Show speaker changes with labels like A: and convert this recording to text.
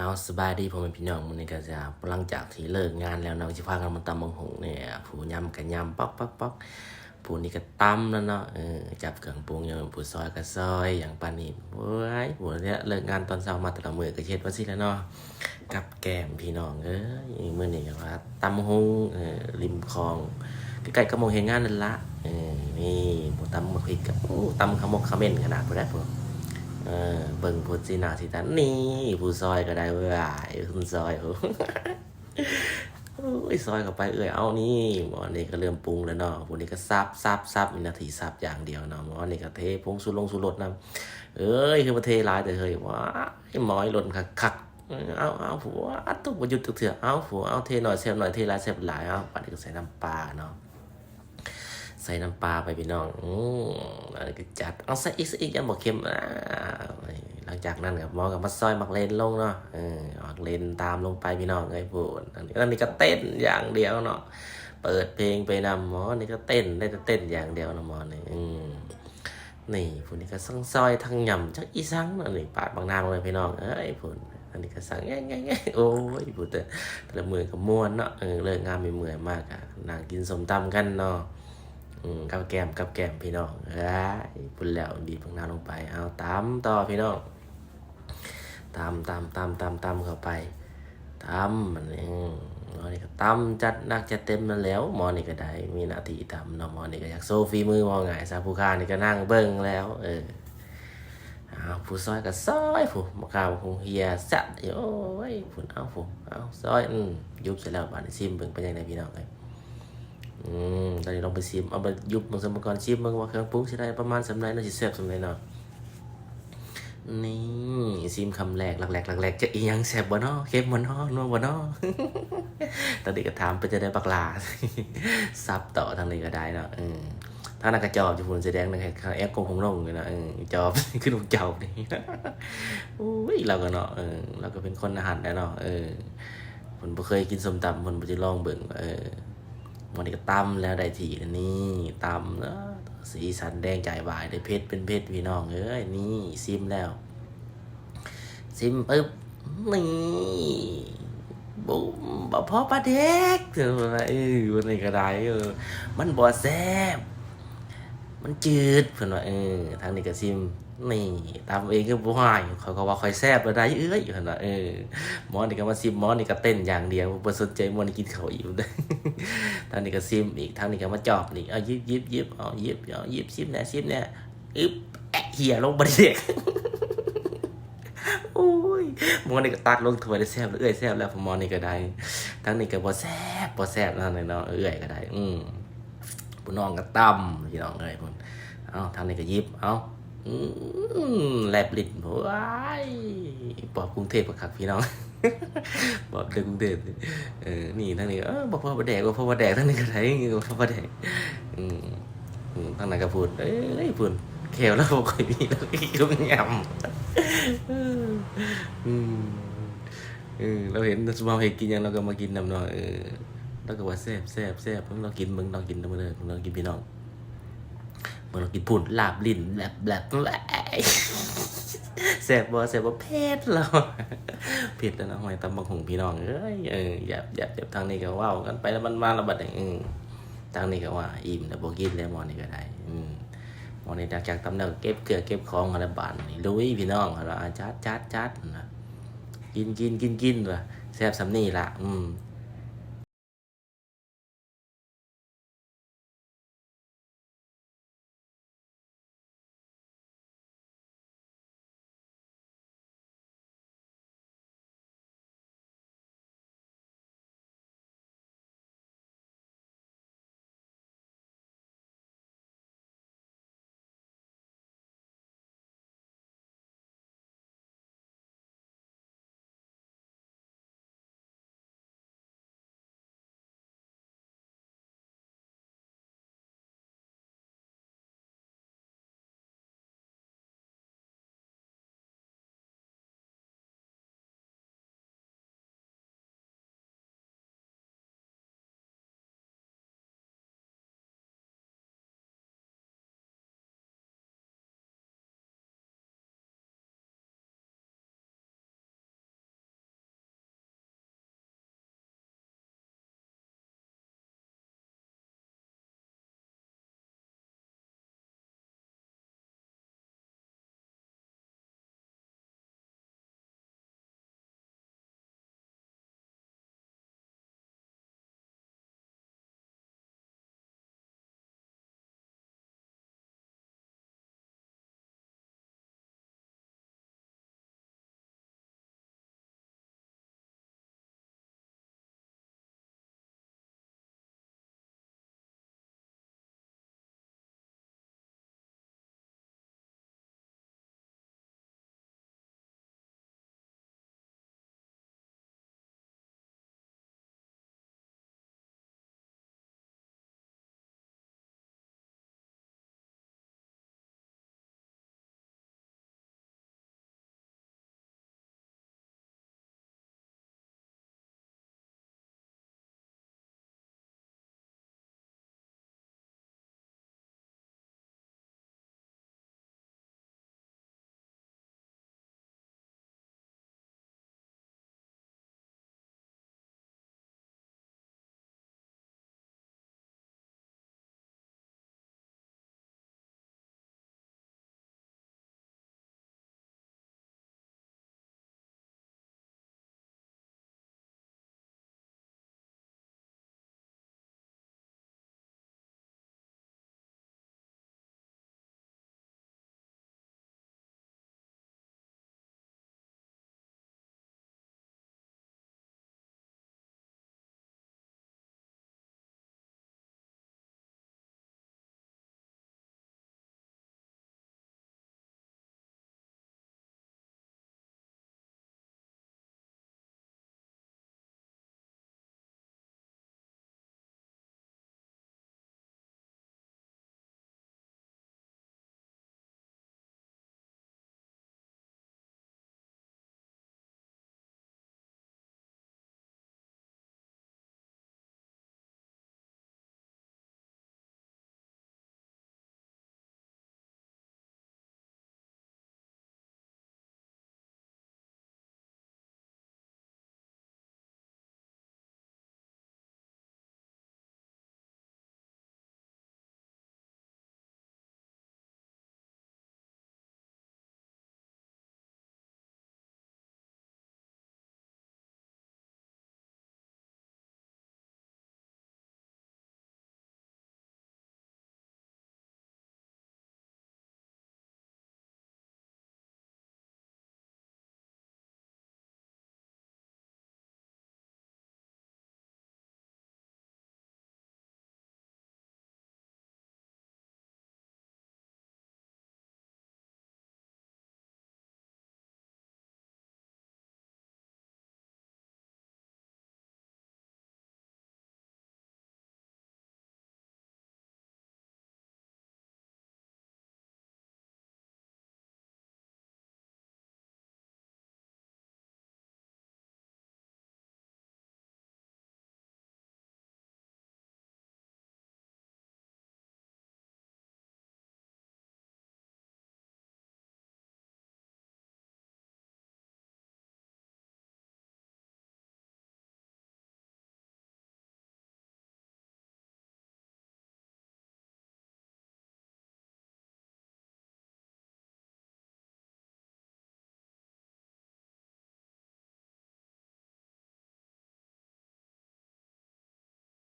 A: เอาสบายดีผมเป็นพี่น้องมันในก็จะหลังจากที่เลิกงานแล้วเนาะจะพากันมาตำบังหงเนี่ยผู้ยำกันยำป๊อกป๊อกป๊อกผู้นี่ก็ตำแล้วเนาะเออจับเครื่องปรุงอย่างผู้ซอยก็ซอยอย่างปานนี้โอ้ยผู้เนี่ยเลิกงานตอนเช้ามาแต่ละมือก็เช็ดว่าสิแล้วเนาะกับแก้มพี่น้องเอ้ยมือนี้ก็ว่าตำบังหงเออริมคลองใกล้ๆกับหมองเห็นงานนั่นละเออนี่ผู้ตำมะพริกกับโอ้ตำขมกขมิ้นขนาดบ่ได้พวก เออเบิ่งพูดสินาสิตันนี่ผู้ซอยก็ได้เว้ยคุณซอยโอ้โอ้ยซอยเข้าไปเอ้ยเอานี่หมอนี่ก็เริ่มปรุงแล้วเนาะพวกนี้ก็ซับซับซับมีนาทีซับอย่างเดียวเนาะหมอนี่ก็เทผงสุลงสุรสนํเอ้ยคือมาเทหลายแต่เฮ้ยว้าไอหมอยหล่นคักคักเอาเอาผัวตุกประยุทธ์ตุกเถื่อเอาผัวเอาเทหน่อยเซฟหน่อยเทหลายเซฟหลายเอาปัดก็ใส่น้ำปลาเนาะ ส่น้ำปลาไปพี่น้องอืมจัดเอาใส่อีกใส่อีกยังบอกเค็มอ่าหลังจากนั้นกับมอกับมาซอยมักเลนลงเนาะเออมักเลนตามลงไปพี่น้องไอ้พูดอันนี้อันนี้ก็เต้นอย่างเดียวเนาะเปิดเพลงไปนำหมอนี่ก็เต้นได้แต่เต้นอย่างเดียวนะหมอนี่อืมนี่พูดนี่ก็สั่งซอยทั้งยำจักอีสังเนาะนี่ปาดบางนางเลยพี่น้องเอ้ยพูดอันนี้ก็สั่งแง่แง่แง่โอ้ยพูดแต่แต่ละมือก็ม่วนเนาะเออเลิกงานไม่เมื่อยมากอะนางกินสมตำกันเนาะ กับแกมกับแกมพี่น้องเอ้ยพุ่นแล้วบีบข้างน้าลงไป เอาตามต่อพี่น้องตามตามตามตามตามเข้าไปตามมันเองหมอนี่ก็ตามจัดนักจัดเต็มมันแล้วหมอนี่ก็ได้ มีหน้าที่ทำเนาะหมอนี่ก็อยากโซฟีมือมองไงซาผู้ค้านี่ก็นั่งเบิ้งแล้ว เออเอาผู้ซอยก็ซอยผู้มะขามคงเฮียสัดโอ้ยผู้เอาผู้เอาซอยอืมยุบเสร็จแล้วบานี้ซิมเบิ่งเป็นยังไงพี่น้องเอ้ย อืมตอนนี้ลองไปซิมเอาไปยุบมันสมก่อนชิมมันว่าเครื่องปรุงสิได้ประมาณสำไรน่าจะแซ่บสำไรเนาะนี่ซิมคำแรกหลักแรกหลักแรกจะอีหยังแซ่บบ่เนาะเค็มบ่เนาะนัวบ่เนาะตอนนี้ก็ถามไปจะได้บักลาซับต่อทางนี้ก็ได้เนาะอืมทานั้นก็จอบอยู่พุ่นแสดงในแอปกงผมลงเลยเนาะเออจอบขึ้นลูกจอบนี่อุ้ยเราก็เนาะเออเราก็เป็นคนอาหารได้เนาะเออผมเคยกินสมตำผมจะลองเบิ่งเออ วันนี้ก็ตำแล้วได้ทีนี่ตำเนาะสีสันแดงจ่ายได้เพชรเป็นเพชรพี่น้องเอ้ยนี่ซิมแล้ว ซิมปึ๊บนี่บุ้มบ่พอปลาเด็กเออวันนี้ก็ได้เออมันบ่แซ่บมันจืดเพิ่นว่าเออทางนี้ก็ซิม นี่ตามเองก็บ่หายเขาก็ว่าค่อยแซ่บบ่ได้เอ้ยเพิ่นว่าเออหมอนี่ก็มาซิมหมอนี่ก็เต้นอย่างเดียวบ่สนใจหมอนี่กินข้าวอีกเด้อทางนี้ก็ซิมอีกทางนี้ก็มาจอบนี่เอายิบยิบยิบเอายิบเอายิบซิมแน่ซิมแน่อึ๊บเหี่ยลงบริเด็กโอ้ยหมอนี่ก็ตัดลงถ้วยได้แซ่บเอ้ยแซ่บแล้วหมอนี่ก็ได้ทางนี้ก็บ่แซ่บบ่แซ่บนั่นเลยเนาะเอ้ยก็ได้อืมผู้น้องก็ตำพี่น้องเอ้ยพุ่นเอ้าทางนี้ก็ยิบเอ้า แลบลิ้นโอ้ยปอบกรุงเทพกับคักพี่น้องบอบเด็กกรุงเทพเออนี่ทางนี้เออบอกพ่อประแดกบอกพ่อประแดกทางนี้ก็ได้บอกพ่อประแดกอืมอืมทางนั้นก็พูดเอ้ยพูดแขวแล้วบอกค่อยมีแล้วอีกก็ยำอืมเออเราเห็นสมาเห็นกินยังเราก็มากินนำเนาะเออเราก็ว่าแซ่บแซ่บแซ่บเพิ่งเรากินมึงเรากินนำมาเลยเรากินพี่น้อง มึงเรากินพุ่นลาบลิ้นแบบแบบแหละแซ่บบ่แซ่บบ่เผ็ดเราผิดแล้วนะหอยตำบักหงพี่น้องเอ้ยเอออย่าอย่าเจ็บทางนี้ก็ว้ากันไปแล้วมันมาระบัดเองอืมทางนี้ก็ว่า อิ่มแต่บ่กินแล้วมอนี่ก็ได้ อืมมอนี่จากจากตำแหน่งเก็บเกลือเก็บของอะไรบานนี่ลุยพี่น้องเราจัดจัดจัดนะกินกินกินกินว่ะแซบสำนี่ละอืม